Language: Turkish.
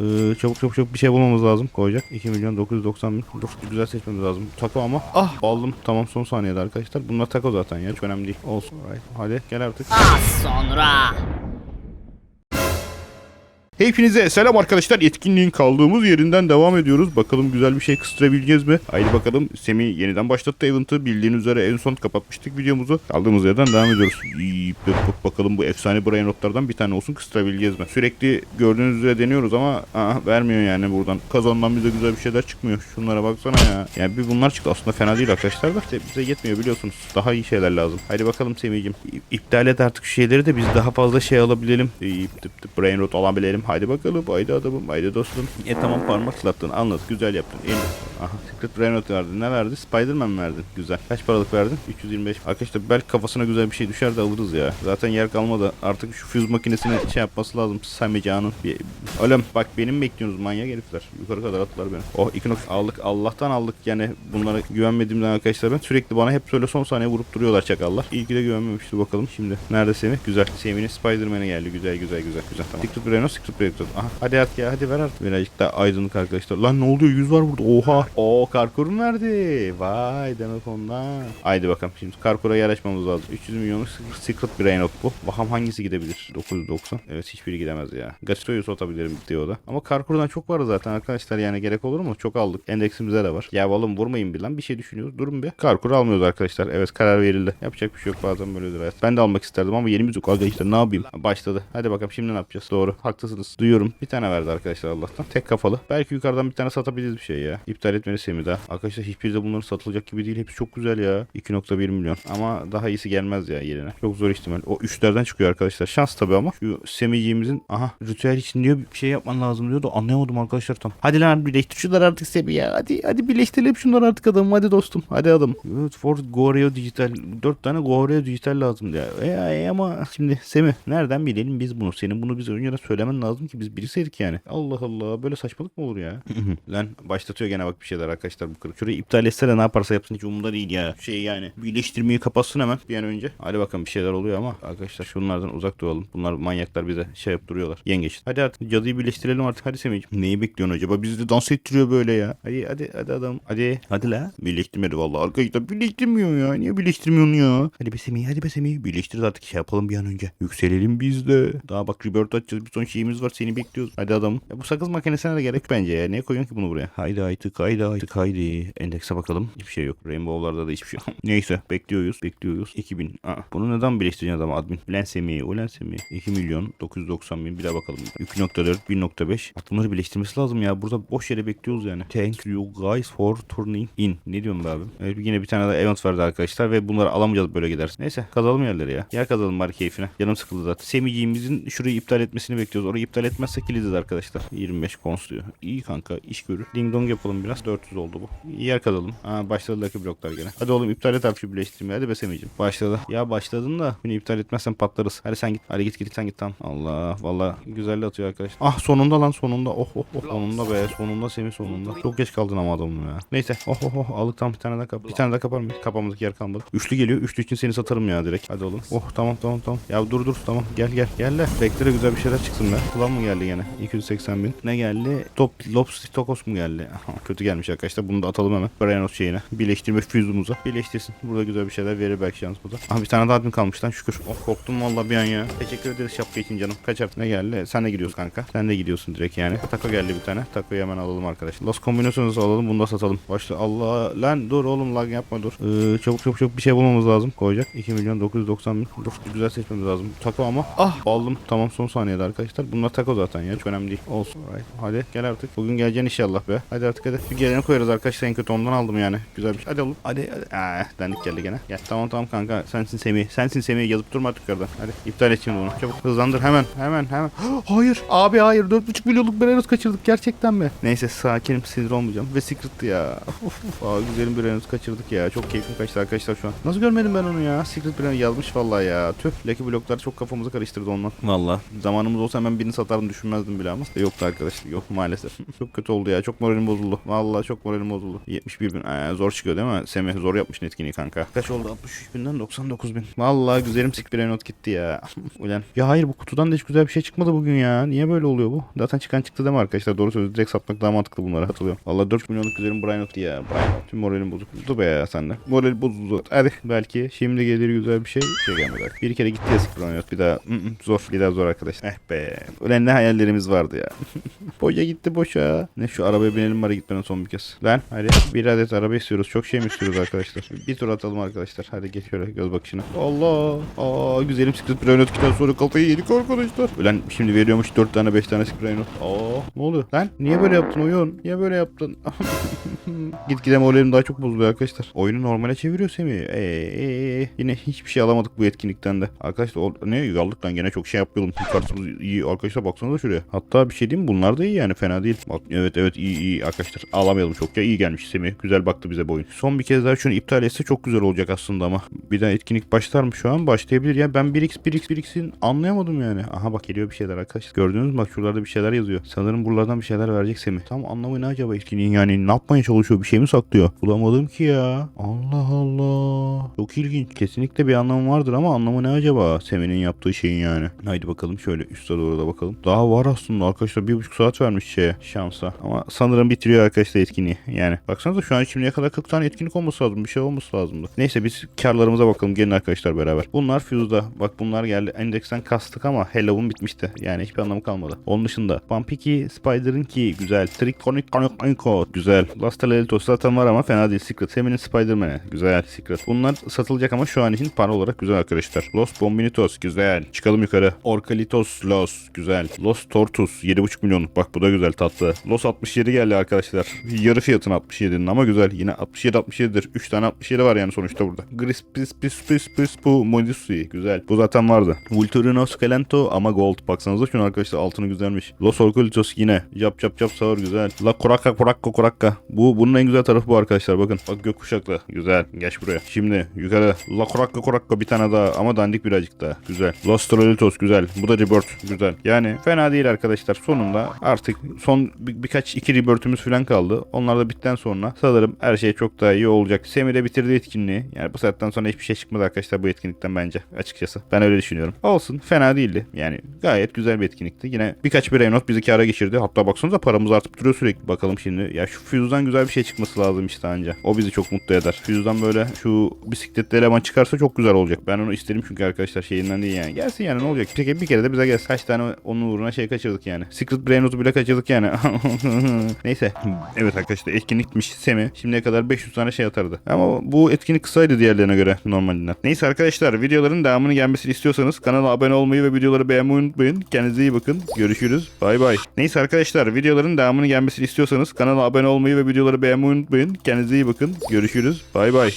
Ee, çabuk çabuk çabuk bir şey bulmamız lazım. Koyacak. 2 milyon 990 bin. Dur güzel seçmemiz lazım. Taco ama. Ah aldım. Tamam son saniyede arkadaşlar. Bunlar taco zaten ya. Çok önemli değil. Olsun. Right. Hadi gel artık. Az sonra. Hepinize selam arkadaşlar. Etkinliğin kaldığımız yerinden devam ediyoruz. Bakalım güzel bir şey kıstırabileceğiz mi? Haydi bakalım. Semih yeniden başlattı event'ı. Bildiğiniz üzere en son kapatmıştık videomuzu. Kaldığımız yerden devam ediyoruz. İyi, bak- bak- bakalım bu efsane brain rotlardan bir tane olsun kıstırabileceğiz mi? Sürekli gördüğünüz üzere deniyoruz ama aa, vermiyor yani buradan. Kazandan bize güzel bir şeyler çıkmıyor. Şunlara baksana ya. Yani bir bunlar çıktı. Aslında fena değil arkadaşlar da. İşte bize yetmiyor biliyorsunuz. Daha iyi şeyler lazım. Haydi bakalım Semih'cim. İptal et artık şu şeyleri de biz daha fazla şey alabilelim. İyi, brain rot alabilelim. Haydi bakalım. Haydi adamım. Haydi dostum. E tamam parmak slattın. Anlat. Güzel yaptın. En Aha Secret rot verdi. Ne verdi? Spiderman mi verdin? Güzel. Kaç paralık verdin? 325. Arkadaşlar belki kafasına güzel bir şey düşer de alırız ya. Zaten yer kalmadı. Artık şu füz makinesini şey yapması lazım. Samica'nın. Bir... Oğlum bak benim bekliyorsunuz manyak herifler. Yukarı kadar attılar beni. Oh nokta aldık. Allah'tan aldık. Yani bunlara güvenmediğimden arkadaşlar ben sürekli bana hep böyle son saniye vurup duruyorlar çakallar. İyi ki de güvenmemişti bakalım şimdi. Nerede Semih? Güzel. Semih'in Spider-Man'e geldi. Güzel güzel güzel güzel. Tamam. Secret Brain Secret Brain Aha hadi artık ya hadi ver artık. Birazcık daha aydınlık arkadaşlar. Lan ne oluyor? Yüz var burada. Oha. Oo karkur mu verdi? Vay demek ondan. Haydi bakalım şimdi karkura yer açmamız lazım. 300 milyonluk Secret Brain Rot bu. Bakalım hangisi gidebilir? 990. Evet hiçbiri gidemez ya. Gastoyu satabilirim o da. Ama karkurdan çok var zaten arkadaşlar yani gerek olur mu? Çok aldık. Endeksimizde de var. Ya oğlum vurmayın bir lan bir şey düşünüyoruz. Durun bir. Karkur almıyoruz arkadaşlar. Evet karar verildi. Yapacak bir şey yok bazen böyledir hayat. Ben de almak isterdim ama yerimiz yok arkadaşlar ne yapayım? Başladı. Hadi bakalım şimdi ne yapacağız? Doğru. Haklısınız. Duyuyorum. Bir tane verdi arkadaşlar Allah'tan. Tek kafalı. Belki yukarıdan bir tane satabiliriz bir şey ya. İptal etmeli mi daha? Arkadaşlar hiçbiri de bunların satılacak gibi değil. Hepsi çok güzel ya. 2.1 milyon. Ama daha iyisi gelmez ya yerine. Çok zor ihtimal. O üçlerden çıkıyor arkadaşlar. Şans tabii ama. Şu Semih'ciğimizin aha ritüel için diyor bir şey yapman lazım diyor da anlayamadım arkadaşlar tam. Hadi lan birleştir şunları artık Semih ya. Hadi hadi birleştirelim şunları artık adamım. Hadi dostum. Hadi adam. Evet for Goreo Dijital. 4 tane Goreo Dijital lazım ya. E, e, ama şimdi Semih nereden bilelim biz bunu? Senin bunu bize önceden söylemen lazım ki biz biriseydik yani. Allah Allah böyle saçmalık mı olur ya? lan başlatıyor gene bak bir şeyler arkadaşlar bu kırık. Şurayı iptal etse de ne yaparsa yapsın hiç umurumda değil ya. Şey yani birleştirmeyi kapatsın hemen bir an önce. Hadi bakalım bir şeyler oluyor ama arkadaşlar şunlardan uzak duralım. Bunlar manyaklar bize şey yapıp duruyorlar. Yengeç. Hadi artık cadıyı birleştirelim artık hadi Semih'ciğim. Neyi bekliyorsun acaba? Bizi de dans ettiriyor böyle ya. Hadi hadi hadi adam. Hadi. Hadi la. Birleştirmedi vallahi arkadaşlar birleştirmiyor ya. Niye birleştirmiyorsun ya? Hadi be Semih hadi be Semih. Birleştir artık şey yapalım bir an önce. Yükselelim biz de. Daha bak Rebirth açacağız. Bir ton şeyimiz var seni bekliyoruz. Hadi adam. Ya bu sakız makinesine de gerek bence ya. Niye koyuyorsun ki bunu buraya? Haydi haydi haydi haydi haydi. Endekse bakalım. Hiçbir şey yok. Rainbow'larda da hiçbir şey yok. Neyse bekliyoruz. Bekliyoruz. 2000. Aa, bunu neden birleştireceksin adam admin? Ulan Semih. Ulan Semih. 2 milyon 990 bin. Bir daha bakalım. 2.4 1.5. Bak bunları birleştirmesi lazım ya. Burada boş yere bekliyoruz yani. Thank you guys for turning in. Ne diyorum be abi? Evet, yine bir tane daha event verdi arkadaşlar ve bunları alamayacağız böyle giderse. Neyse kazalım yerleri ya. Yer kazalım bari keyfine. Canım sıkıldı zaten. Semih'ciğimizin şurayı iptal etmesini bekliyoruz. Orayı iptal etmezse kilidiz arkadaşlar. 25 kons diyor. İyi kanka iş görür. Ding dong yapalım biraz. 400 oldu bu. Yer kazalım. Aa başladılar bloklar gene. Hadi oğlum iptal et abi şu birleştirmeyi. Hadi be Semih'ciğim. Başladı. Ya başladın da bunu iptal etmezsen patlarız. Hadi sen git. Hadi git git sen git tamam. Allah valla güzel atıyor arkadaşlar. Ah sonunda lan sonunda. Oh oh oh. Sonunda be. Sonunda Semih sonunda. Çok geç kaldın ama adamım ya. Neyse. Oh oh oh. Aldık tam bir tane daha kap. Bir tane daha kapar mıyız? Kapamadık yer kalmadı. Üçlü geliyor. Üçlü için seni satarım ya direkt. Hadi oğlum. Oh tamam tamam tamam. Ya dur dur tamam. Gel gel. Gel de. Bekle güzel bir şeyler çıksın be. Kulağım mı geldi gene? 280 bin. Ne geldi? Top Lops Tokos mu geldi? Aha, kötü gelmiş arkadaşlar. Bunu da atalım hemen. Branos şeyine. Birleştirme füzumuza. Birleştirsin. Burada güzel bir şeyler verir belki şans burada. Aha bir tane daha admin kalmış lan şükür. Oh korktum vallahi bir an ya. Teşekkür ederiz şapka için canım. Kaç ne geldi? Sen de gidiyorsun kanka. Sen de gidiyorsun direkt yani. Taco geldi bir tane. Taco'yu hemen alalım arkadaşlar. Los kombinasyonu alalım. Bunu da satalım. Başla. Allah lan dur oğlum lag yapma dur. Ee, çabuk çabuk çabuk bir şey bulmamız lazım. Koyacak. 2 milyon 990 bin. Dur güzel seçmemiz lazım. Taco ama. Ah aldım. Tamam son saniyede arkadaşlar. Bunlar taco zaten ya. Çok önemli değil. Olsun. Right. Hadi gel artık. Bugün geleceksin inşallah be. Hadi artık hadi. Geleni koyarız arkadaşlar. En kötü ondan aldım yani. Güzel bir şey. Hadi oğlum. Hadi hadi. Aa, dendik geldi gene. Gel. Tamam tamam kanka. Sensin Semih. Sensin Semih. Yazıp durma artık yukarıdan. Hadi iptal et şimdi bunu. Çabuk hızlandır hemen. Hemen hemen. hayır. Abi hayır. 4.5 milyonluk Berenos kaçırdık. Gerçekten mi? Neyse sakinim. Sinir olmayacağım. Ve Secret ya. Of of. Aa, güzelim Berenos kaçırdık ya. Çok keyfim kaçtı arkadaşlar şu an. Nasıl görmedim ben onu ya? Secret Berenos yazmış vallahi ya. Tüh. Lucky bloklar çok kafamızı karıştırdı ondan. Valla. Zamanımız olsa hemen birini satarım düşünmezdim bile ama. Yoktu arkadaşlar. Yok maalesef. çok kötü oldu ya. Çok moralim bozuldu. Vallahi çok moralim bozuldu. 71 bin. Ee, zor çıkıyor değil mi? Semih zor yapmış etkinliği kanka. Kaç oldu? 63 binden 99 bin. Vallahi güzelim sikbire not gitti ya. Ulan. Ya hayır bu kutudan da hiç güzel bir şey çıkmadı bugün ya. Niye böyle oluyor bu? Zaten çıkan çıktı değil mi arkadaşlar? Doğru söylüyoruz. Direkt satmak daha mantıklı bunlara hatırlıyorum. Vallahi 4 milyonluk güzelim Brian Not ya. Brian. Tüm moralim bozuk. Dur be ya sende. Moral bozuldu. Hadi belki şimdi gelir güzel bir şey. Şey gelmedi. Bir kere gitti ya Sikbire Not. Bir daha zor. Bir daha zor arkadaşlar. Eh be. Ulan ne hayallerimiz vardı ya. boşa gitti boşa. Ne şu arabaya binelim bari gitmeden son bir kez. Lan hadi bir adet araba istiyoruz. Çok şey mi istiyoruz arkadaşlar? Bir tur atalım arkadaşlar. Hadi geç şöyle göz bakışına. Allah. Aa güzelim Secret Brain Not sonra kafayı yedik arkadaşlar. Ulan şimdi veriyormuş 4 tane 5 tane Secret Brain Not. Aa ne oluyor? Lan niye böyle yaptın oyun? Niye böyle yaptın? Gitgide moralim daha çok bozuluyor arkadaşlar. Oyunu normale çeviriyor Semih. Ee, ee, yine hiçbir şey alamadık bu etkinlikten de. Arkadaşlar o, ne yaldık lan gene çok şey yapıyordum. Kartımız iyi arkadaşlar baksanıza şuraya. Hatta bir şey diyeyim bunlar da iyi yani fena değil. Bak evet evet iyi iyi arkadaşlar. Alamayalım çok ya iyi gelmiş Semih. Güzel baktı bize bu oyun. Son bir kez daha şunu iptal etse çok güzel olacak aslında ama. Bir daha etkinlik başlar mı şu an? Başlayabilir ya. Ben 1x 1x 1x'in anlayamadım yani. Aha bak geliyor bir şeyler arkadaşlar. Gördünüz mü? Bak şuralarda bir şeyler yazıyor. Sanırım buralardan bir şeyler verecek Semih. Tam anlamı ne acaba etkinliğin yani? Ne yapmaya çalışıyor? Bir şey mi saklıyor? Bulamadım ki ya. Allah Allah. Çok ilginç. Kesinlikle bir anlamı vardır ama anlamı ne acaba? Semih'in yaptığı şeyin yani. Haydi bakalım şöyle üstte doğru da bakalım. Daha var aslında arkadaşlar. Bir buçuk saat vermiş şeye şansa. Ama sanırım bitiriyor arkadaşlar etkinliği. Yani baksanıza şu an şimdiye kadar 40 tane etkinlik olması lazım. Bir şey olması lazımdı. Neyse biz karlarımıza bakalım. Gelin arkadaşlar beraber. Bunlar Fuse'da. Bak bunlar geldi. Endeksten kastık ama Halloween bitmişti. Yani hiçbir anlamı kalmadı. Onun dışında Vampiki, Spider'ın ki güzel. Trick Conic güzel. Last Lelitos zaten var ama fena değil. Secret. Semin'in Spider-Man'e. Güzel. Secret. Bunlar satılacak ama şu an için para olarak güzel arkadaşlar. Los Bombinitos. Güzel. Çıkalım yukarı. Orkalitos Los. Güzel. Los Tortus. 7,5 milyon. Bak bu da güzel tatlı. Los 67 geldi arkadaşlar. Yarı fiyatın 67'nin ama güzel. Yine 67 67'dir. 3 tane 67 var yani sonuçta burada. Grispis pis pis pis bu Modusui. Güzel. Bu zaten vardı. Vulturino Scalento ama gold. Baksanıza şunu arkadaşlar altını güzelmiş. Los Orkalitos yine. Yap yap yap sağır güzel. La Kuraka Kuraka Kuraka. Bu bunun en güzel tarafı bu arkadaşlar. Bakın. Bak gökkuşaklı. Güzel. Geç buraya. Şimdi yukarı. La Kuraka Kuraka bir tane daha ama dandik birazcık daha. Güzel. Los Trolitos güzel. Bu da Rebirth. Güzel. Yani fena değil arkadaşlar. Sonunda artık son bir- birkaç iki Rebirth'ümüz falan kaldı. Onlar da bitten sonra sanırım her şey çok daha iyi olacak. Semi de bitirdi etkinliği. Yani bu saatten sonra hiçbir şey çıkmadı arkadaşlar bu etkinlikten bence. Açıkçası. Ben öyle düşünüyorum. Olsun. Fena değildi. Yani gayet güzel bir etkinlikti. Yine birkaç bir not bizi kâra geçirdi. Hatta baksanıza paramız artıp duruyor sürekli. Bakalım şimdi. Ya şu Fuse'dan güzel bir şey çıkması lazım işte anca. O bizi çok mutlu eder. Fuse'dan böyle şu bisikletli eleman çıkarsa çok güzel olacak. Ben onu isterim çünkü arkadaşlar şeyinden değil yani. Gelsin yani ne olacak? Bir kere, bir kere de bize gelsin. Kaç tane onun uğruna şey kaçırdık yani. Secret Brain Note'u bile kaçırdık yani. Neyse. Evet arkadaşlar etkinlikmiş Semi. Şimdiye kadar 500 tane şey atardı. Ama bu etkinlik kısaydı diğerlerine göre normalinden. Neyse arkadaşlar videoların devamını gelmesini istiyorsanız kanala abone olmayı ve videoları beğenmeyi unutmayın. Kendinize iyi bakın. Görüşürüz. Bay bay. Neyse arkadaşlar videoların devamını gelmesini istiyorsanız kanala abone olmayı ve videoları beğenmeyi unutmayın. Kendinize iyi bakın. Görüşürüz. Bay bay.